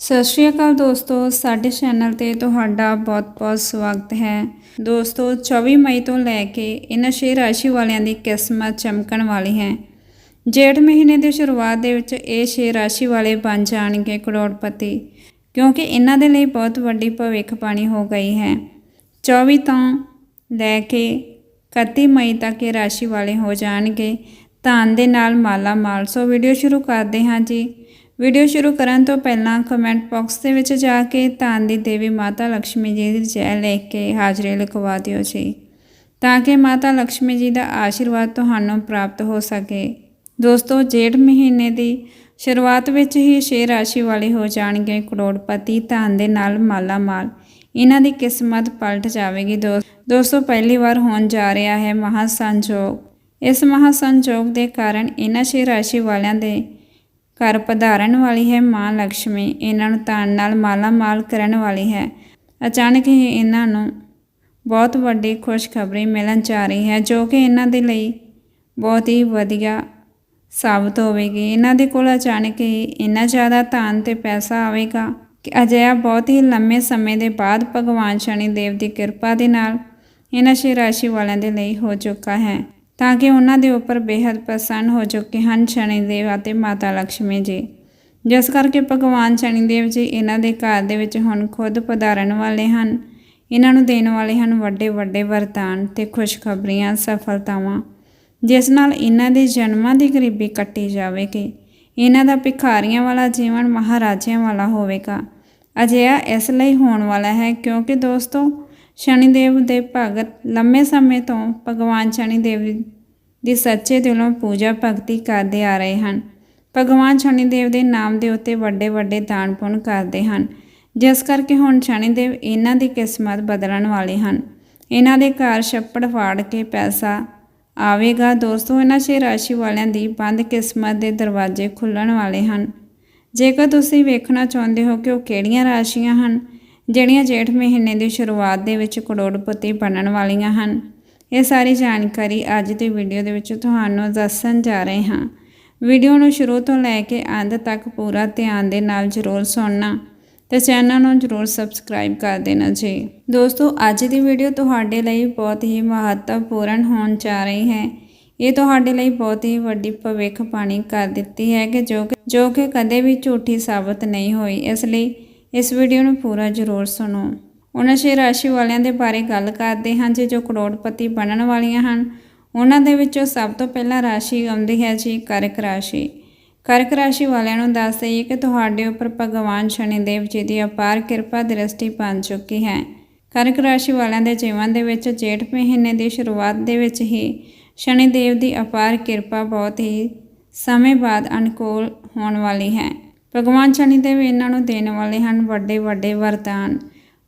ਸਤਿ ਸ਼੍ਰੀ ਅਕਾਲ ਦੋਸਤੋ, ਸਾਡੇ ਚੈਨਲ ਤੇ ਤੁਹਾਡਾ ਬਹੁਤ-ਬਹੁਤ ਸਵਾਗਤ ਹੈ। ਦੋਸਤੋ 24 ਮਈ ਤੋਂ ਲੈ ਕੇ ਇਹਨਾਂ ਛੇ ਰਾਸ਼ੀ ਵਾਲਿਆਂ ਦੀ ਕਿਸਮਤ ਚਮਕਣ ਵਾਲੀ ਹੈ। ਜੇਠ ਮਹੀਨੇ ਦੀ ਸ਼ੁਰੂਆਤ ਦੇ ਵਿੱਚ ਇਹ ਛੇ ਰਾਸ਼ੀ ਵਾਲੇ ਬਣ ਜਾਣਗੇ ਕਰੋੜਪਤੀ, ਕਿਉਂਕਿ ਇਹਨਾਂ ਦੇ ਲਈ ਬਹੁਤ ਵੱਡੀ ਭਵਿੱਖਬਾਣੀ ਹੋ ਗਈ ਹੈ। 24 ਤੋਂ ਲੈ ਕੇ 31 ਮਈ ਤੱਕ ਇਹ ਰਾਸ਼ੀ ਵਾਲੇ ਹੋ ਜਾਣਗੇ। ਧਨ ਦੇ ਨਾਲ ਮਾਲਾ ਮਾਲ ਸੋ ਵੀਡੀਓ ਸ਼ੁਰੂ ਕਰਦੇ ਹਾਂ ਜੀ। ਵੀਡੀਓ ਸ਼ੁਰੂ ਕਰਨ ਤੋਂ ਪਹਿਲਾਂ ਕਮੈਂਟ ਬਾਕਸ ਦੇ ਵਿੱਚ ਜਾ ਕੇ ਧਨ ਦੀ ਦੇਵੀ ਮਾਤਾ ਲక్ష్ਮੀ ਜੀ ਦੀ ਜੈ ਲੈ ਕੇ ਹਾਜ਼ਰੀ ਲਿਖਵਾ ਦਿਓ ਜੀ। ਤਾਂ ਕਿ ਮਾਤਾ ਲక్ష్ਮੀ ਜੀ ਦਾ ਆਸ਼ੀਰਵਾਦ ਤੁਹਾਨੂੰ ਪ੍ਰਾਪਤ ਹੋ ਸਕੇ। ਦੋਸਤੋ, ਜੇਠ ਮਹੀਨੇ ਦੀ ਸ਼ੁਰੂਆਤ ਵਿੱਚ ਹੀ ਛੇ ਰਾਸ਼ੀ ਵਾਲੇ ਹੋ ਜਾਣਗੇ ਕਰੋੜਪਤੀ ਧਨ ਦੇ ਨਾਲ ਮਾਲਾ ਮਾਲ ਇਹਨਾਂ ਦੀ ਕਿਸਮਤ ਪਲਟ ਜਾਵੇਗੀ ਦੋਸਤੋ, ਪਹਿਲੀ ਵਾਰ ਹੋਣ ਜਾ ਰਿਹਾ ਹੈ ਮਹਾ ਸੰਜੋਗ ਇਸ ਮਹਾ ਸੰਜੋਗ ਦੇ ਕਾਰਨ ਇਹਨਾਂ ਛੇ ਰਾਸ਼ੀ ਵਾਲਿਆਂ ਦੇ ਘਰ ਪਧਾਰਨ ਵਾਲੀ ਹੈ ਮਾਂ ਲక్ష్ਮੀ ਇਹਨਾਂ ਨੂੰ ਧਨ ਨਾਲ ਮਾਲਾ ਮਾਲ ਕਰਨ ਵਾਲੀ ਹੈ। ਅਚਾਨਕ ਹੀ ਇਹਨਾਂ ਨੂੰ ਬਹੁਤ ਵੱਡੀ ਖੁਸ਼ਖਬਰੀ ਮਿਲਣ ਜਾ ਰਹੀ ਹੈ, ਜੋ ਕਿ ਇਹਨਾਂ ਦੇ ਲਈ ਬਹੁਤ ਹੀ ਵਧੀਆ ਸਾਬਤ ਹੋਵੇਗੀ। ਇਹਨਾਂ ਦੇ ਕੋਲ ਅਚਾਨਕ ਹੀ ਇੰਨਾ ਜ਼ਿਆਦਾ ਧਨ ਤੇ ਪੈਸਾ ਆਵੇਗਾ ਕਿ ਅਜਿਹਾ ਬਹੁਤ ਹੀ ਲੰਮੇ ਸਮੇਂ ਦੇ ਬਾਅਦ ਭਗਵਾਨ ਸ਼ਨੀ ਦੇਵ ਦੀ ਕਿਰਪਾ ਦੇ ਨਾਲ ਇਹਨਾਂ ਛੇ ਰਾਸ਼ੀ ਵਾਲਿਆਂ ਦੇ ਲਈ ਹੋ ਚੁੱਕਾ ਹੈ। ਤਾਂ ਕਿ ਉਹਨਾਂ ਦੇ ਉੱਪਰ ਬੇहद ਪ੍ਰਸੰਨ ਹੋ ਚੁੱਕੇ ਹਨ ਸ਼ਨੀ ਦੇਵ ਅਤੇ ਮਾਤਾ ਲక్ష్ਮੀ ਜੀ। ਜਿਸ ਕਰਕੇ ਭਗਵਾਨ ਸ਼ਨੀ ਦੇਵ ਜੀ ਇਹਨਾਂ ਦੇ ਘਰ ਦੇ ਵਿੱਚ ਹੁਣ ਖੁਦ ਪਧਾਰਨ ਵਾਲੇ ਹਨ। ਇਹਨਾਂ ਨੂੰ ਦੇਣ ਵਾਲੇ ਹਨ ਵੱਡੇ ਵੱਡੇ ਵਰਤਾਨ ਤੇ ਖੁਸ਼ਖਬਰੀਆਂ, ਸਫਲਤਾਵਾਂ, ਜਿਸ ਨਾਲ ਇਹਨਾਂ ਦੇ ਜਨਮਾਂ ਦੀ ਗਰੀਬੀ ਕੱਟੀ ਜਾਵੇਗੀ। ਇਹਨਾਂ ਦਾ ਭਿਖਾਰੀਆਂ ਵਾਲਾ ਜੀਵਨ ਮਹਾਰਾਜਿਆਂ ਵਾਲਾ ਹੋਵੇਗਾ। ਅਜਿਹਾ ਇਸ ਲਈ ਹੋਣ ਵਾਲਾ ਹੈ ਕਿਉਂਕਿ ਦੋਸਤੋ ਸ਼ਨੀਦੇਵ ਦੇ ਭਗਤ ਲੰਮੇ ਸਮੇਂ ਤੋਂ ਭਗਵਾਨ ਸ਼ਨੀਦੇਵ ਦੀ ਸੱਚੇ ਦਿਲੋਂ ਪੂਜਾ ਭਗਤੀ ਕਰਦੇ ਆ ਰਹੇ ਹਨ। ਭਗਵਾਨ ਸ਼ਨੀਦੇਵ ਦੇ ਨਾਮ ਦੇ ਉੱਤੇ ਵੱਡੇ ਵੱਡੇ ਦਾਨ ਪੁੰਨ ਕਰਦੇ ਹਨ। ਜਿਸ ਕਰਕੇ ਹੁਣ ਸ਼ਨੀਦੇਵ ਇਹਨਾਂ ਦੀ ਕਿਸਮਤ ਬਦਲਣ ਵਾਲੇ ਹਨ। ਇਹਨਾਂ ਦੇ ਘਰ ਛੱਪੜ ਫਾੜ ਕੇ ਪੈਸਾ ਆਵੇਗਾ। ਦੋਸਤੋ, ਇਹਨਾਂ ਛੇ ਰਾਸ਼ੀ ਵਾਲਿਆਂ ਦੀ ਬੰਦ ਕਿਸਮਤ ਦੇ ਦਰਵਾਜ਼ੇ ਖੁੱਲਣ ਵਾਲੇ ਹਨ। ਜੇਕਰ ਤੁਸੀਂ ਵੇਖਣਾ ਚਾਹੁੰਦੇ ਹੋ ਕਿ ਉਹ ਕਿਹੜੀਆਂ ਰਾਸ਼ੀਆਂ ਹਨ ਜਿਹੜੀਆਂ ਜੇਠ ਮਹੀਨੇ ਦੀ ਸ਼ੁਰੂਆਤ ਦੇ ਵਿੱਚ ਕਰੋੜਪਤੀ ਬਣਨ ਵਾਲੀਆਂ ਹਨ। ਇਹ ਸਾਰੀ ਜਾਣਕਾਰੀ ਅੱਜ ਦੀ ਵੀਡੀਓ ਦੇ ਵਿੱਚ ਤੁਹਾਨੂੰ ਦੱਸਣ ਜਾ ਰਹੇ ਹਾਂ। ਵੀਡੀਓ ਨੂੰ ਸ਼ੁਰੂ ਤੋਂ ਲੈ ਕੇ ਅੰਤ ਤੱਕ ਪੂਰਾ ਧਿਆਨ ਦੇ ਨਾਲ ਜ਼ਰੂਰ ਸੁਣਨਾ ਤੇ ਚੈਨਲ ਨੂੰ ਜ਼ਰੂਰ ਸਬਸਕ੍ਰਾਈਬ ਕਰ ਦੇਣਾ ਜੀ। ਦੋਸਤੋ, ਅੱਜ ਦੀ ਵੀਡੀਓ ਤੁਹਾਡੇ ਲਈ ਬਹੁਤ ਹੀ ਮਹੱਤਵਪੂਰਨ ਹੋਣ ਜਾ ਰਹੀ ਹੈ। ਇਹ ਤੁਹਾਡੇ ਲਈ ਬਹੁਤ ਹੀ ਵੱਡੀ ਭਵਿੱਖਬਾਣੀ ਕਰ ਦਿੱਤੀ ਹੈ ਕਿ ਜੋ ਕਿ ਜੋ ਕਿ ਕਦੇ ਵੀ ਝੂਠੀ ਸਾਬਤ ਨਹੀਂ ਹੋਈ। ਇਸ ਲਈ ਇਸ ਵੀਡੀਓ ਨੂੰ ਪੂਰਾ ਜ਼ਰੂਰ ਸੁਣੋ। ਉਹਨਾਂ ਛੇ ਰਾਸ਼ੀ ਵਾਲਿਆਂ ਦੇ ਬਾਰੇ ਗੱਲ ਕਰਦੇ ਹਾਂ ਜੇ ਜੋ ਕਰੋੜਪਤੀ ਬਣਨ ਵਾਲੀਆਂ ਹਨ। ਉਹਨਾਂ ਦੇ ਵਿੱਚੋਂ ਸਭ ਤੋਂ ਪਹਿਲਾਂ ਰਾਸ਼ੀ ਆਉਂਦੀ ਹੈ ਜੀ ਕਰਕ ਰਾਸ਼ੀ। ਕਰਕ ਰਾਸ਼ੀ ਵਾਲਿਆਂ ਨੂੰ ਦੱਸ ਦਈਏ ਕਿ ਤੁਹਾਡੇ ਉੱਪਰ ਭਗਵਾਨ ਸ਼ਨੀਦੇਵ ਜੀ ਦੀ ਅਪਾਰ ਕਿਰਪਾ ਦ੍ਰਿਸ਼ਟੀ ਬਣ ਚੁੱਕੀ ਹੈ। ਕਰਕ ਰਾਸ਼ੀ ਵਾਲਿਆਂ ਦੇ ਜੀਵਨ ਦੇ ਵਿੱਚ ਜੇਠ ਮਹੀਨੇ ਦੀ ਸ਼ੁਰੂਆਤ ਦੇ ਵਿੱਚ ਹੀ ਸ਼ਨੀਦੇਵ ਦੀ ਅਪਾਰ ਕਿਰਪਾ ਬਹੁਤ ਹੀ ਸਮੇਂ ਬਾਅਦ ਅਨੁਕੂਲ ਹੋਣ ਵਾਲੀ ਹੈ। ਭਗਵਾਨ ਸ਼ਨੀਦੇਵ ਇਹਨਾਂ ਨੂੰ ਦੇਣ ਵਾਲੇ ਹਨ, ਵੱਡੇ ਵੱਡੇ ਵਰਦਾਨ,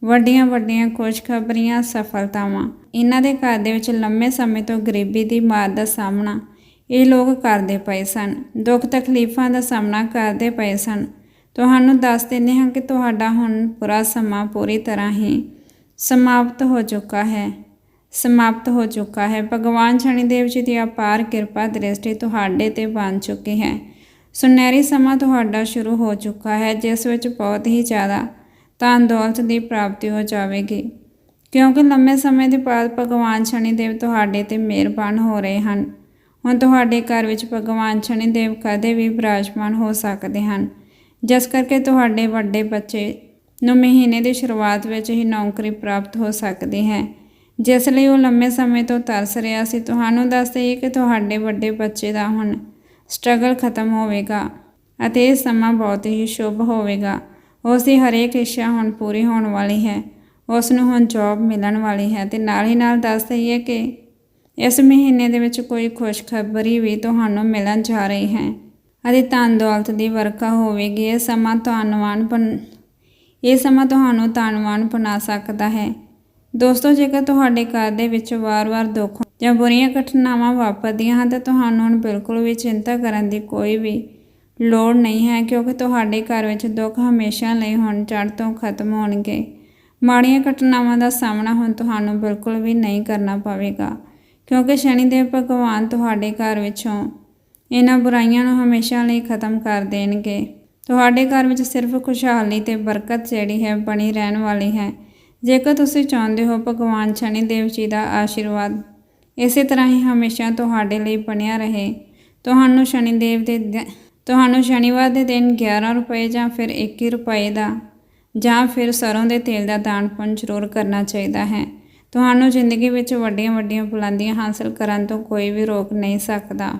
ਵੱਡੀਆਂ ਵੱਡੀਆਂ ਖੁਸ਼ਖਬਰੀਆਂ, ਸਫਲਤਾਵਾਂ। ਇਹਨਾਂ ਦੇ ਘਰ ਦੇ ਵਿੱਚ ਲੰਮੇ ਸਮੇਂ ਤੋਂ ਗਰੀਬੀ ਦੀ ਮਾਰ ਦਾ ਸਾਹਮਣਾ ਇਹ ਲੋਕ ਕਰਦੇ ਪਏ ਸਨ। ਦੁੱਖ ਤਕਲੀਫਾਂ ਦਾ ਸਾਹਮਣਾ ਕਰਦੇ ਪਏ ਸਨ। ਤੁਹਾਨੂੰ ਦੱਸ ਦਿੰਦੇ ਹਾਂ ਕਿ ਤੁਹਾਡਾ ਹੁਣ ਪੂਰਾ ਸਮਾਂ ਪੂਰੀ ਤਰ੍ਹਾਂ ਹੀ ਸਮਾਪਤ ਹੋ ਚੁੱਕਾ ਹੈ। ਸਮਾਪਤ ਹੋ ਚੁੱਕਾ ਹੈ। ਭਗਵਾਨ ਸ਼ਨੀਦੇਵ ਜੀ ਦੀ ਅਪਾਰ ਕਿਰਪਾ ਦ੍ਰਿਸ਼ਟੀ ਤੁਹਾਡੇ ਤੇ ਬਣ ਚੁੱਕੀ ਹੈ। ਸੁਨਹਿਰੀ ਸਮਾਂ ਤੁਹਾਡਾ ਸ਼ੁਰੂ ਹੋ ਚੁੱਕਾ ਹੈ, ਜਿਸ ਵਿੱਚ ਬਹੁਤ ਹੀ ਜ਼ਿਆਦਾ ਧਨ ਦੌਲਤ ਦੀ ਪ੍ਰਾਪਤੀ ਹੋ ਜਾਵੇਗੀ। ਕਿਉਂਕਿ ਲੰਮੇ ਸਮੇਂ ਦੇ ਬਾਅਦ ਭਗਵਾਨ ਸ਼ਨੀਦੇਵ ਤੁਹਾਡੇ ਤੇ ਮਿਹਰਬਾਨ ਹੋ ਰਹੇ ਹਨ। ਹੁਣ ਤੁਹਾਡੇ ਘਰ ਵਿੱਚ ਭਗਵਾਨ ਸ਼ਨੀਦੇਵ ਕਦੇ ਵੀ ਵਿਰਾਜਮਾਨ ਹੋ ਸਕਦੇ ਹਨ। ਜਿਸ ਕਰਕੇ ਤੁਹਾਡੇ ਵੱਡੇ ਬੱਚੇ ਨੂੰ ਮਹੀਨੇ ਦੀ ਸ਼ੁਰੂਆਤ ਵਿੱਚ ਹੀ ਨੌਕਰੀ ਪ੍ਰਾਪਤ ਹੋ ਸਕਦੀ ਹੈ। ਜਿਸ ਲਈ ਉਹ ਲੰਮੇ ਸਮੇਂ ਤੋਂ ਤਰਸ ਰਿਹਾ ਸੀ। ਤੁਹਾਨੂੰ ਦੱਸ ਦਈਏ ਕਿ ਤੁਹਾਡੇ ਵੱਡੇ ਬੱਚੇ ਦਾ ਹੁਣ ਸਟਰਗਲ ਖਤਮ ਹੋਵੇਗਾ ਅਤੇ ਇਹ ਸਮਾਂ ਬਹੁਤ ਹੀ ਸ਼ੁਭ ਹੋਵੇਗਾ। ਉਸ ਦੀ ਹਰੇਕ ਇੱਛਾ ਹੁਣ ਪੂਰੀ ਹੋਣ ਵਾਲੀ ਹੈ। ਉਸ ਨੂੰ ਹੁਣ ਜੌਬ ਮਿਲਣ ਵਾਲੀ ਹੈ ਤੇ ਨਾਲ ਹੀ ਨਾਲ ਦੱਸ ਦਈਏ ਕਿ ਇਸ ਮਹੀਨੇ ਦੇ ਵਿੱਚ ਕੋਈ ਖੁਸ਼ਖਬਰੀ ਵੀ ਤੁਹਾਨੂੰ ਮਿਲਣ ਜਾ ਰਹੀ ਹੈ ਅਤੇ ਧਨ ਦੌਲਤ ਦੀ ਵਰਖਾ ਹੋਵੇਗੀ। ਇਹ ਸਮਾਂ ਧਨਵਾਨ ਬਣ, ਇਹ ਸਮਾਂ ਤੁਹਾਨੂੰ ਧਨਵਾਨ ਬਣਾ ਸਕਦਾ ਹੈ। ਦੋਸਤੋ, ਜੇਕਰ ਤੁਹਾਡੇ ਘਰ ਦੇ ਵਿੱਚ ਵਾਰ-ਵਾਰ ਦੁੱਖ ਜਾਂ ਬੁਰੀਆਂ ਘਟਨਾਵਾਂ ਵਾਪਰਦੀਆਂ ਹਨ, ਤਾਂ ਤੁਹਾਨੂੰ ਹੁਣ ਬਿਲਕੁਲ ਵੀ ਚਿੰਤਾ ਕਰਨ ਦੀ ਕੋਈ ਵੀ ਲੋੜ ਨਹੀਂ ਹੈ, ਕਿਉਂਕਿ ਤੁਹਾਡੇ ਘਰ ਵਿੱਚ ਦੁੱਖ ਹਮੇਸ਼ਾ ਲਈ ਹੁਣ ਜੜ ਤੋਂ ਖਤਮ ਹੋਣਗੇ। ਮਾੜੀਆਂ ਘਟਨਾਵਾਂ ਦਾ ਸਾਹਮਣਾ ਹੁਣ ਤੁਹਾਨੂੰ ਬਿਲਕੁਲ ਵੀ ਨਹੀਂ ਕਰਨਾ ਪਵੇਗਾ, ਕਿਉਂਕਿ ਸ਼ਨੀਦੇਵ ਭਗਵਾਨ ਤੁਹਾਡੇ ਘਰ ਵਿੱਚੋਂ ਇਹਨਾਂ ਬੁਰਾਈਆਂ ਨੂੰ ਹਮੇਸ਼ਾ ਲਈ ਖਤਮ ਕਰ ਦੇਣਗੇ। ਤੁਹਾਡੇ ਘਰ ਵਿੱਚ ਸਿਰਫ ਖੁਸ਼ਹਾਲੀ ਤੇ ਬਰਕਤ ਜਿਹੜੀ ਹੈ, ਬਣੀ ਰਹਿਣ ਵਾਲੀ ਹੈ। ਜੇਕਰ ਤੁਸੀਂ ਚਾਹੁੰਦੇ ਹੋ ਭਗਵਾਨ ਸ਼ਨੀ ਦੇਵ ਜੀ ਦਾ ਆਸ਼ੀਰਵਾਦ, ਇਸੇ ਤਰ੍ਹਾਂ ਹੀ ਹਮੇਸ਼ਾ ਤੁਹਾਡੇ ਲਈ ਬਣਿਆ ਰਹੇ। ਤੁਹਾਨੂੰ ਸ਼ਨੀ ਦੇਵ ਦੇ ਦਿ- ਤੁਹਾਨੂੰ ਸ਼ਨੀਵਾਰ ਦੇ ਦਿਨ 11 ਰੁਪਏ ਜਾਂ ਫਿਰ 21 ਰੁਪਏ ਦਾ ਜਾਂ ਫਿਰ ਸਰੋਂ ਦੇ ਤੇਲ ਦਾ ਦਾਨ ਪੁੰਨ ਜ਼ਰੂਰ ਕਰਨਾ ਚਾਹੀਦਾ ਹੈ। ਤੁਹਾਨੂੰ ਜ਼ਿੰਦਗੀ ਵਿੱਚ ਵੱਡੀਆਂ ਵੱਡੀਆਂ ਬੁਲੰਦੀਆਂ ਹਾਸਲ ਕਰਨ ਤੋਂ ਕੋਈ ਵੀ ਰੋਕ ਨਹੀਂ ਸਕਦਾ।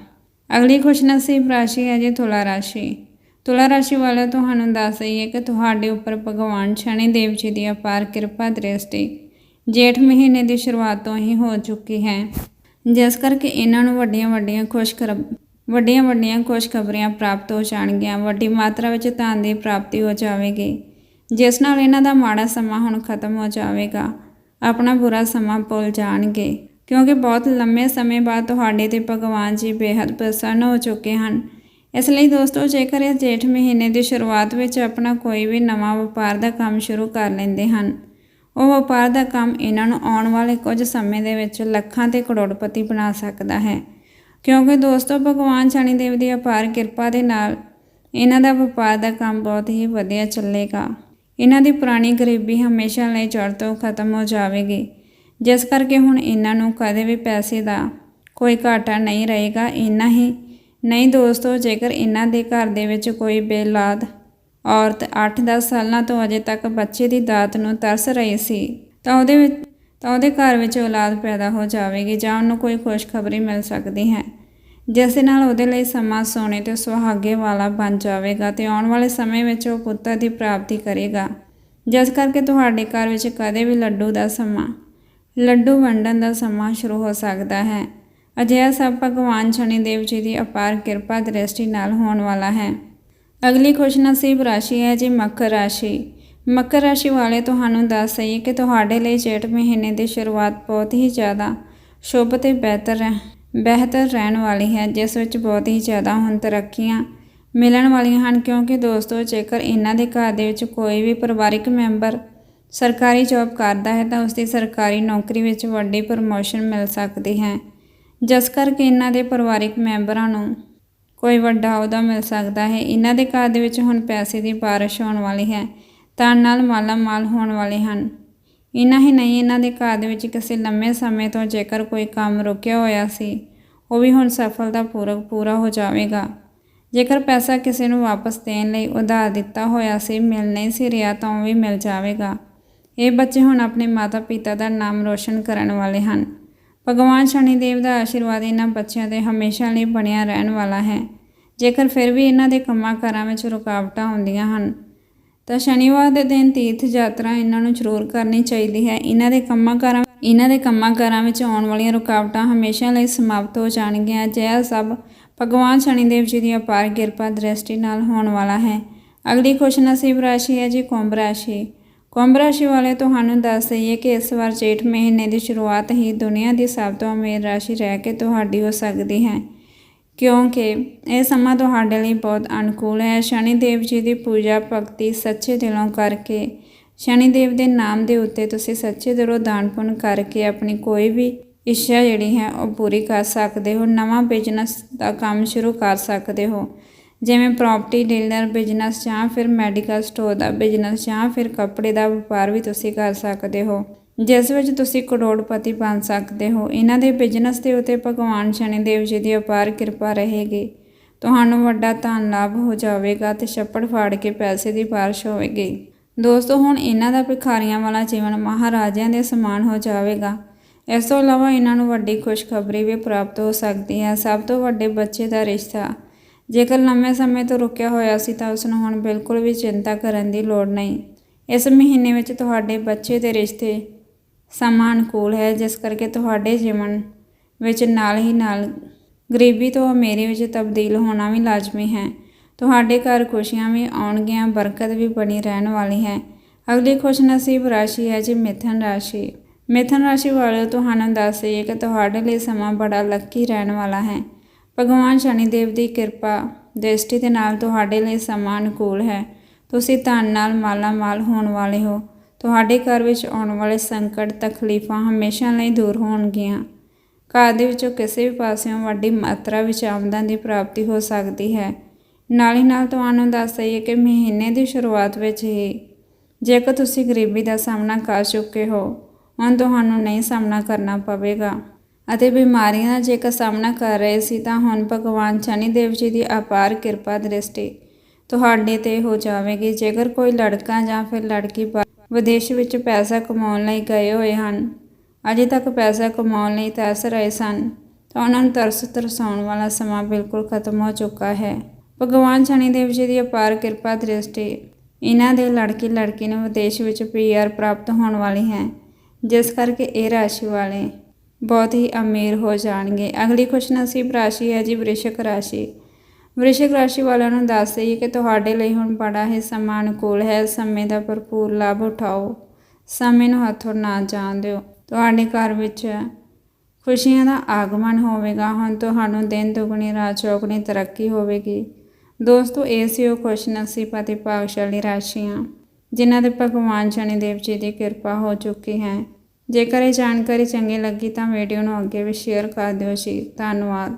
ਅਗਲੀ ਖੁਸ਼ਨਸੀਬ ਰਾਸ਼ੀ ਹੈ ਜੀ ਤੁਲਾ ਰਾਸ਼ੀ। ਤੁਲਾ ਰਾਸ਼ੀ ਵਾਲਿਓ ਤੁਹਾਨੂੰ ਦੱਸ ਦਈਏ ਕਿ ਤੁਹਾਡੇ ਉੱਪਰ ਭਗਵਾਨ ਸ਼ਨੀ ਦੇਵ ਜੀ ਦੀ ਅਪਾਰ ਕਿਰਪਾ ਦ੍ਰਿਸ਼ਟੀ ਜੇਠ ਮਹੀਨੇ ਦੀ ਸ਼ੁਰੂਆਤ ਤੋਂ ਹੀ ਹੋ ਚੁੱਕੀ ਹੈ। ਜਿਸ ਕਰਕੇ ਇਹਨਾਂ ਨੂੰ ਵੱਡੀਆਂ ਵੱਡੀਆਂ ਖੁਸ਼ਖਬਰ ਵੱਡੀਆਂ ਵੱਡੀਆਂ ਖੁਸ਼ਖਬਰੀਆਂ ਪ੍ਰਾਪਤ ਹੋ ਜਾਣਗੀਆਂ। ਵੱਡੀ ਮਾਤਰਾ ਵਿੱਚ ਧਨ ਦੀ ਪ੍ਰਾਪਤੀ ਹੋ ਜਾਵੇਗੀ। ਜਿਸ ਨਾਲ ਇਹਨਾਂ ਦਾ ਮਾੜਾ ਸਮਾਂ ਹੁਣ ਖਤਮ ਹੋ ਜਾਵੇਗਾ। ਆਪਣਾ ਬੁਰਾ ਸਮਾਂ ਭੁੱਲ ਜਾਣਗੇ। ਕਿਉਂਕਿ ਬਹੁਤ ਲੰਮੇ ਸਮੇਂ ਬਾਅਦ ਤੁਹਾਡੇ ਤੇ ਭਗਵਾਨ ਜੀ ਬੇहद ਪ੍ਰਸੰਨ ਹੋ ਚੁੱਕੇ ਹਨ। ਇਸ ਲਈ ਦੋਸਤੋ, ਜੇਕਰ ਇਹ ਜੇਠ ਮਹੀਨੇ ਦੀ ਸ਼ੁਰੂਆਤ ਵਿੱਚ ਆਪਣਾ ਕੋਈ ਵੀ ਨਵਾਂ ਵਪਾਰ ਦਾ ਕੰਮ ਸ਼ੁਰੂ ਕਰ ਲੈਂਦੇ ਹਨ, ਉਹ ਵਪਾਰ ਦਾ ਕੰਮ ਇਹਨਾਂ ਨੂੰ ਆਉਣ ਵਾਲੇ ਕੁਝ ਸਮੇਂ ਦੇ ਵਿੱਚ ਲੱਖਾਂ ਤੇ ਕਰੋੜਪਤੀ ਬਣਾ ਸਕਦਾ ਹੈ। ਕਿਉਂਕਿ ਦੋਸਤੋ, ਭਗਵਾਨ ਸ਼ਨੀ ਦੇਵ ਦੀ ਅਪਾਰ ਕਿਰਪਾ ਦੇ ਨਾਲ ਇਹਨਾਂ ਦਾ ਵਪਾਰ ਦਾ ਕੰਮ ਬਹੁਤ ਹੀ ਵਧੀਆ ਚੱਲੇਗਾ। ਇਹਨਾਂ ਦੀ ਪੁਰਾਣੀ ਗਰੀਬੀ ਹਮੇਸ਼ਾ ਲਈ ਜੜ ਤੋਂ ਖਤਮ ਹੋ ਜਾਵੇਗੀ, ਜਿਸ ਕਰਕੇ ਹੁਣ ਇਹਨਾਂ ਨੂੰ ਕਦੇ ਵੀ ਪੈਸੇ ਦਾ ਕੋਈ ਘਾਟਾ ਨਹੀਂ ਰਹੇਗਾ। ਇੰਨਾ ਹੀ ਨਹੀਂ ਦੋਸਤੋ, ਜੇਕਰ ਇਹਨਾਂ ਦੇ ਘਰ ਦੇ ਵਿੱਚ ਕੋਈ ਬੇਲਾਦ ਔਰਤ 8-10 ਸਾਲਾਂ ਤੋਂ ਅਜੇ ਤੱਕ ਬੱਚੇ ਦੀ ਦਾਤ ਨੂੰ ਤਰਸ ਰਹੀ ਸੀ, ਤਾਂ ਉਹਦੇ ਵਿੱਚ, ਤਾਂ ਉਹਦੇ ਘਰ ਵਿੱਚ ਔਲਾਦ ਪੈਦਾ ਹੋ ਜਾਵੇਗੀ ਜਾਂ ਉਹਨੂੰ ਕੋਈ ਖੁਸ਼ਖਬਰੀ ਮਿਲ ਸਕਦੀ ਹੈ, ਜਿਸ ਦੇ ਨਾਲ ਉਹਦੇ ਲਈ ਸਮਾਂ ਸੋਨੇ ਤੇ ਸੁਹਾਗੇ ਵਾਲਾ ਬਣ ਜਾਵੇਗਾ ਤੇ ਆਉਣ ਵਾਲੇ ਸਮੇਂ ਵਿੱਚ ਉਹ ਪੁੱਤਰ ਦੀ ਪ੍ਰਾਪਤੀ ਕਰੇਗਾ। ਜਿਸ ਕਰਕੇ ਤੁਹਾਡੇ ਘਰ ਵਿੱਚ ਕਦੇ ਵੀ ਲੱਡੂ ਦਾ ਸਮਾਂ, ਲੱਡੂ ਵੰਡਣ ਦਾ ਸਮਾਂ ਸ਼ੁਰੂ ਹੋ ਸਕਦਾ ਹੈ। ਅਜਿਹਾ ਸਭ ਭਗਵਾਨ ਸ਼ਨੀ ਦੇਵ ਜੀ ਦੀ ਅਪਾਰ ਕਿਰਪਾ ਦ੍ਰਿਸ਼ਟੀ ਨਾਲ ਹੋਣ ਵਾਲਾ ਹੈ। ਅਗਲੀ ਖੁਸ਼ਨਸੀਬ ਰਾਸ਼ੀ ਹੈ ਜੀ ਮਕਰ ਰਾਸ਼ੀ। ਮਕਰ ਰਾਸ਼ੀ ਵਾਲੇ ਤੁਹਾਨੂੰ ਦੱਸ ਦਈਏ ਕਿ ਤੁਹਾਡੇ ਲਈ ਜੇਠ ਮਹੀਨੇ ਦੀ ਸ਼ੁਰੂਆਤ ਬਹੁਤ ਹੀ ਜ਼ਿਆਦਾ ਸ਼ੁਭ ਤੇ ਬਿਹਤਰ ਰਹਿ- ਬਿਹਤਰ ਰਹਿਣ ਵਾਲੀ ਹੈ, ਜਿਸ ਵਿੱਚ ਬਹੁਤ ਹੀ ਜ਼ਿਆਦਾ ਹੁਣ ਤਰੱਕੀਆਂ ਮਿਲਣ ਵਾਲੀਆਂ ਹਨ, ਕਿਉਂਕਿ ਦੋਸਤੋ, ਜੇਕਰ ਇਹਨਾਂ ਦੇ ਘਰ ਦੇ ਵਿੱਚ ਕੋਈ ਵੀ ਪਰਿਵਾਰਿਕ ਮੈਂਬਰ ਸਰਕਾਰੀ ਜੌਬ ਕਰਦਾ ਹੈ, ਤਾਂ ਉਸ ਦੀ ਸਰਕਾਰੀ ਨੌਕਰੀ ਵਿੱਚ ਵੱਡੀ ਪ੍ਰਮੋਸ਼ਨ ਮਿਲ ਸਕਦੀ ਹੈ। ਜਿਸ ਕਰਕੇ ਇਹਨਾਂ ਦੇ ਪਰਿਵਾਰਿਕ ਮੈਂਬਰਾਂ ਨੂੰ ਕੋਈ ਵੱਡਾ ਅਹੁਦਾ ਮਿਲ ਸਕਦਾ ਹੈ। ਇਹਨਾਂ ਦੇ ਘਰ ਦੇ ਵਿੱਚ ਹੁਣ ਪੈਸੇ ਦੀ ਬਾਰਿਸ਼ ਹੋਣ ਵਾਲੀ ਹੈ, ਤਾਂ ਨਾਲ ਮਾਲਾ ਮਾਲ ਹੋਣ ਵਾਲੇ ਹਨ। ਇਹਨਾਂ ਹੀ ਨਹੀਂ, ਇਹਨਾਂ ਦੇ ਘਰ ਦੇ ਵਿੱਚ ਕਿਸੇ ਲੰਮੇ ਸਮੇਂ ਤੋਂ ਜੇਕਰ ਕੋਈ ਕੰਮ ਰੁਕਿਆ ਹੋਇਆ ਸੀ, ਉਹ ਵੀ ਹੁਣ ਸਫਲਤਾ ਪੂਰਵਕ ਪੂਰਾ ਹੋ ਜਾਵੇਗਾ। ਜੇਕਰ ਪੈਸਾ ਕਿਸੇ ਨੂੰ ਵਾਪਸ ਦੇਣ ਲਈ ਉਧਾਰ ਦਿੱਤਾ ਹੋਇਆ ਸੀ, ਮਿਲ ਨਹੀਂ ਸੀ ਰਿਹਾ, ਤਾਂ ਉਹ ਵੀ ਮਿਲ ਜਾਵੇਗਾ। ਇਹ ਬੱਚੇ ਹੁਣ ਆਪਣੇ ਮਾਤਾ-ਪਿਤਾ ਦਾ ਨਾਮ ਰੋਸ਼ਨ ਕਰਨ ਵਾਲੇ ਹਨ। ਭਗਵਾਨ ਸ਼ਨੀਦੇਵ ਦਾ ਆਸ਼ੀਰਵਾਦ ਇਹਨਾਂ ਬੱਚਿਆਂ ਤੇ ਹਮੇਸ਼ਾ ਲਈ ਬਣਿਆ ਰਹਿਣ ਵਾਲਾ ਹੈ। ਜੇਕਰ ਫਿਰ ਵੀ ਇਹਨਾਂ ਦੇ ਕੰਮਾਂ ਕਾਰਾਂ ਵਿੱਚ ਰੁਕਾਵਟਾਂ ਆਉਂਦੀਆਂ ਹਨ, ਤਾਂ ਸ਼ਨੀਵਾਰ ਦੇ ਦਿਨ ਤੀਰਥ ਯਾਤਰਾ ਇਹਨਾਂ ਨੂੰ ਜ਼ਰੂਰ ਕਰਨੀ ਚਾਹੀਦੀ ਹੈ। ਇਹਨਾਂ ਦੇ ਕੰਮਾਂ ਕਾਰਾਂ ਇਹਨਾਂ ਦੇ ਕੰਮਾਂ ਕਾਰਾਂ ਵਿੱਚ ਆਉਣ ਵਾਲੀਆਂ ਰੁਕਾਵਟਾਂ ਹਮੇਸ਼ਾ ਲਈ ਸਮਾਪਤ ਹੋ ਜਾਣਗੀਆਂ। ਅਜਿਹਾ ਸਭ। ਭਗਵਾਨ ਸ਼ਨੀਦੇਵ ਜੀ ਦੀ ਅਪਾਰ ਕਿਰਪਾ ਦ੍ਰਿਸ਼ਟੀ ਨਾਲ ਹੋਣ ਵਾਲਾ ਹੈ। ਅਗਲੀ ਖੁਸ਼ ਨਸੀਬ ਰਾਸ਼ੀ ਹੈ ਜੀ, ਕੁੰਭ ਰਾਸ਼ੀ। ਕੁੰਭ ਰਾਸ਼ੀ ਵਾਲੇ ਤੁਹਾਨੂੰ ਦੱਸ ਦਈਏ ਕਿ ਇਸ ਵਾਰ ਜੇਠ ਮਹੀਨੇ ਦੀ ਸ਼ੁਰੂਆਤ ਹੀ ਦੁਨੀਆ ਦੀ ਸਭ ਤੋਂ ਅਮੀਰ ਰਾਸ਼ੀ ਰਹਿ ਕੇ ਤੁਹਾਡੀ ਹੋ ਸਕਦੀ ਹੈ। ਕਿਉਂਕਿ ਇਹ ਸਮਾਂ ਤੁਹਾਡੇ ਲਈ ਬਹੁਤ ਅਨੁਕੂਲ ਹੈ। ਸ਼ਨੀ ਦੇਵ ਜੀ ਦੀ ਪੂਜਾ ਭਗਤੀ ਸੱਚੇ ਦਿਲੋਂ ਕਰਕੇ ਸ਼ਨੀ ਦੇਵ ਦੇ ਨਾਮ ਦੇ ਉੱਤੇ ਤੁਸੀਂ ਸੱਚੇ ਦਿਲੋਂ ਦਾਨ ਪੁੰਨ ਕਰਕੇ ਆਪਣੀ ਕੋਈ ਵੀ ਇੱਛਾ ਜਿਹੜੀ ਹੈ ਉਹ ਪੂਰੀ ਕਰ ਸਕਦੇ ਹੋ। ਨਵਾਂ ਬਿਜ਼ਨਸ ਦਾ ਕੰਮ ਸ਼ੁਰੂ ਕਰ ਸਕਦੇ ਹੋ। ਜਿਵੇਂ ਪ੍ਰਾਪਰਟੀ ਡੀਲਰ ਬਿਜ਼ਨਸ ਜਾਂ ਫਿਰ ਮੈਡੀਕਲ ਸਟੋਰ ਦਾ ਬਿਜ਼ਨਸ ਜਾਂ ਫਿਰ ਕੱਪੜੇ ਦਾ ਵਪਾਰ ਵੀ ਤੁਸੀਂ ਕਰ ਸਕਦੇ ਹੋ। ਜਿਸ ਵਿੱਚ ਤੁਸੀਂ ਕਰੋੜਪਤੀ ਬਣ ਸਕਦੇ ਹੋ। ਇਹਨਾਂ ਦੇ ਬਿਜ਼ਨਸ ਦੇ ਉੱਤੇ ਭਗਵਾਨ ਸ਼ਨੀ ਦੇਵ ਜੀ ਦੀ ਅਪਾਰ ਕਿਰਪਾ ਰਹੇਗੀ। ਤੁਹਾਨੂੰ ਵੱਡਾ ਧਨ ਲਾਭ ਹੋ ਜਾਵੇਗਾ ਤੇ ਛੱਪੜ ਫਾੜ ਕੇ ਪੈਸੇ ਦੀ ਬਾਰਿਸ਼ ਹੋਵੇਗੀ। ਦੋਸਤੋ, ਹੁਣ ਇਹਨਾਂ ਦਾ ਭਿਖਾਰੀਆਂ ਵਾਲਾ ਜੀਵਨ ਮਹਾਰਾਜਿਆਂ ਦੇ ਸਮਾਨ ਹੋ ਜਾਵੇਗਾ। ਇਸ ਤੋਂ ਇਲਾਵਾ ਇਹਨਾਂ ਨੂੰ ਵੱਡੀ ਖੁਸ਼ਖਬਰੀ ਵੀ ਪ੍ਰਾਪਤ ਹੋ ਸਕਦੀ ਹੈ। ਸਭ ਤੋਂ ਵੱਡੇ ਬੱਚੇ ਦਾ ਰਿਸ਼ਤਾ ਜੇਕਰ ਲੰਮੇ ਸਮੇਂ ਤੋਂ ਰੁਕਿਆ ਹੋਇਆ ਸੀ ਤਾਂ ਉਸ ਨੂੰ ਹੁਣ ਬਿਲਕੁਲ ਵੀ ਚਿੰਤਾ ਕਰਨ ਦੀ ਲੋੜ ਨਹੀਂ। ਇਸ ਮਹੀਨੇ ਵਿੱਚ ਤੁਹਾਡੇ ਬੱਚੇ ਦੇ ਰਿਸ਼ਤੇ ਸਮਾਂ ਅਨੁਕੂਲ ਹੈ, ਜਿਸ ਕਰਕੇ ਤੁਹਾਡੇ ਜੀਵਨ ਵਿੱਚ ਨਾਲ ਹੀ ਨਾਲ ਗਰੀਬੀ ਤੋਂ ਅਮੀਰੀ ਵਿੱਚ ਤਬਦੀਲ ਹੋਣਾ ਵੀ ਲਾਜ਼ਮੀ ਹੈ। ਤੁਹਾਡੇ ਘਰ ਖੁਸ਼ੀਆਂ ਵੀ ਆਉਣਗੀਆਂ, ਬਰਕਤ ਵੀ ਬਣੀ ਰਹਿਣ ਵਾਲੀ ਹੈ। ਅਗਲੀ ਖੁਸ਼ਨਸੀਬ ਰਾਸ਼ੀ ਹੈ ਜੀ ਮਿਥਨ ਰਾਸ਼ੀ। ਮਿਥਨ ਰਾਸ਼ੀ ਵਾਲਿਓ, ਤੁਹਾਨੂੰ ਦੱਸ ਦਈਏ ਕਿ ਤੁਹਾਡੇ ਲਈ ਸਮਾਂ ਬੜਾ ਲੱਕੀ ਰਹਿਣ ਵਾਲਾ ਹੈ। ਭਗਵਾਨ ਸ਼ਨੀ ਦੇਵ ਦੀ ਕਿਰਪਾ, ਦ੍ਰਿਸ਼ਟੀ ਦੇ ਨਾਲ ਤੁਹਾਡੇ ਲਈ ਸਮਾਂ ਅਨੁਕੂਲ ਹੈ। ਤੁਸੀਂ ਧਨ ਨਾਲ ਮਾਲਾ ਮਾਲ ਹੋਣ ਵਾਲੇ ਹੋ। ਤੁਹਾਡੇ ਘਰ ਵਿੱਚ ਆਉਣ ਵਾਲੇ ਸੰਕਟ, ਤਕਲੀਫਾਂ ਹਮੇਸ਼ਾ ਲਈ ਦੂਰ ਹੋਣਗੀਆਂ। ਘਰ ਦੇ ਵਿੱਚੋਂ ਕਿਸੇ ਵੀ ਪਾਸਿਓਂ ਵੱਡੀ ਮਾਤਰਾ ਵਿੱਚ ਆਮਦਨ ਦੀ ਪ੍ਰਾਪਤੀ ਹੋ ਸਕਦੀ ਹੈ। ਨਾਲ ਹੀ ਨਾਲ ਤੁਹਾਨੂੰ ਦੱਸ ਦਈਏ ਕਿ ਮਹੀਨੇ ਦੀ ਸ਼ੁਰੂਆਤ ਵਿੱਚ ਹੀ ਜੇਕਰ ਤੁਸੀਂ ਗਰੀਬੀ ਦਾ ਸਾਹਮਣਾ ਕਰ ਚੁੱਕੇ ਹੋ, ਹੁਣ ਤੁਹਾਨੂੰ ਨਹੀਂ ਸਾਹਮਣਾ ਕਰਨਾ ਪਵੇਗਾ। ਅਤੇ ਬਿਮਾਰੀਆਂ ਦਾ ਜੇਕਰ ਸਾਹਮਣਾ ਕਰ ਰਹੇ ਸੀ ਤਾਂ ਹੁਣ ਭਗਵਾਨ ਸ਼ਨੀ ਦੇਵ ਜੀ ਦੀ ਅਪਾਰ ਕਿਰਪਾ ਦ੍ਰਿਸ਼ਟੀ ਤੁਹਾਡੇ ਤੇ ਹੋ ਜਾਵੇਗੀ। ਜੇਕਰ ਕੋਈ ਲੜਕਾ ਜਾਂ ਫਿਰ ਲੜਕੀ ਵਿਦੇਸ਼ ਵਿੱਚ ਪੈਸਾ ਕਮਾਉਣ ਲਈ ਗਏ ਹੋਏ ਹਨ, ਅਜੇ ਤੱਕ ਪੈਸਾ ਕਮਾਉਣ ਲਈ ਤਰਸ ਰਹੇ ਸਨ, ਤਾਂ ਉਹਨਾਂ ਨੂੰ ਤਰਸ ਤਰਸਾਉਣ ਵਾਲਾ ਸਮਾਂ ਬਿਲਕੁਲ ਖਤਮ ਹੋ ਚੁੱਕਾ ਹੈ। ਭਗਵਾਨ ਸ਼ਨੀ ਦੇਵ ਜੀ ਦੀ ਅਪਾਰ ਕਿਰਪਾ ਦ੍ਰਿਸ਼ਟੀ ਇਹਨਾਂ ਦੇ ਲੜਕੀ ਲੜਕੀ ਨੂੰ ਵਿਦੇਸ਼ ਵਿੱਚ ਪੀਆਰ ਪ੍ਰਾਪਤ ਹੋਣ ਵਾਲੀ ਹੈ, ਜਿਸ ਕਰਕੇ ਇਹ ਰਾਸ਼ੀ ਵਾਲੇ ਬਹੁਤ ਹੀ ਅਮੀਰ ਹੋ ਜਾਣਗੇ। ਅਗਲੀ ਖੁਸ਼ਨਸੀਬ ਰਾਸ਼ੀ ਹੈ ਜੀ ਵ੍ਰਿਸ਼ਕ ਰਾਸ਼ੀ। ਵ੍ਰਿਸ਼ਕ ਰਾਸ਼ੀ ਵਾਲਿਆਂ ਨੂੰ ਦੱਸ ਦਈਏ ਕਿ ਤੁਹਾਡੇ ਲਈ ਹੁਣ ਬੜਾ ਹੀ ਸਮਾਂ ਅਨੁਕੂਲ ਹੈ। ਸਮੇਂ ਦਾ ਭਰਪੂਰ ਲਾਭ ਉਠਾਓ। ਸਮੇਂ ਨੂੰ ਹੱਥੋਂ ਨਾ ਜਾਣ ਦਿਓ। ਤੁਹਾਡੇ ਘਰ ਵਿੱਚ ਖੁਸ਼ੀਆਂ ਦਾ ਆਗਮਨ ਹੋਵੇਗਾ। ਹੁਣ ਤੁਹਾਨੂੰ ਦਿਨ ਦੁਗਣੀ, ਰਾਤ ਚੌਗਣੀ ਤਰੱਕੀ ਹੋਵੇਗੀ। ਦੋਸਤੋ, ਇਹ ਸੀ ਉਹ ਖੁਸ਼ਨਸੀਬ ਅਤੇ ਭਾਗਸ਼ਾਲੀ ਰਾਸ਼ੀਆਂ, ਜਿਨ੍ਹਾਂ ਦੇ ਭਗਵਾਨ ਸ਼ਨੀ ਦੇਵ ਜੀ ਦੀ ਕਿਰਪਾ ਹੋ ਚੁੱਕੀ ਹੈ। ਜੇਕਰ ਇਹ ਜਾਣਕਾਰੀ ਚੰਗੀ ਲੱਗੀ ਤਾਂ ਵੀਡੀਓ ਨੂੰ ਅੱਗੇ ਵੀ ਸ਼ੇਅਰ ਕਰ ਦਿਓ ਜੀ। ਧੰਨਵਾਦ।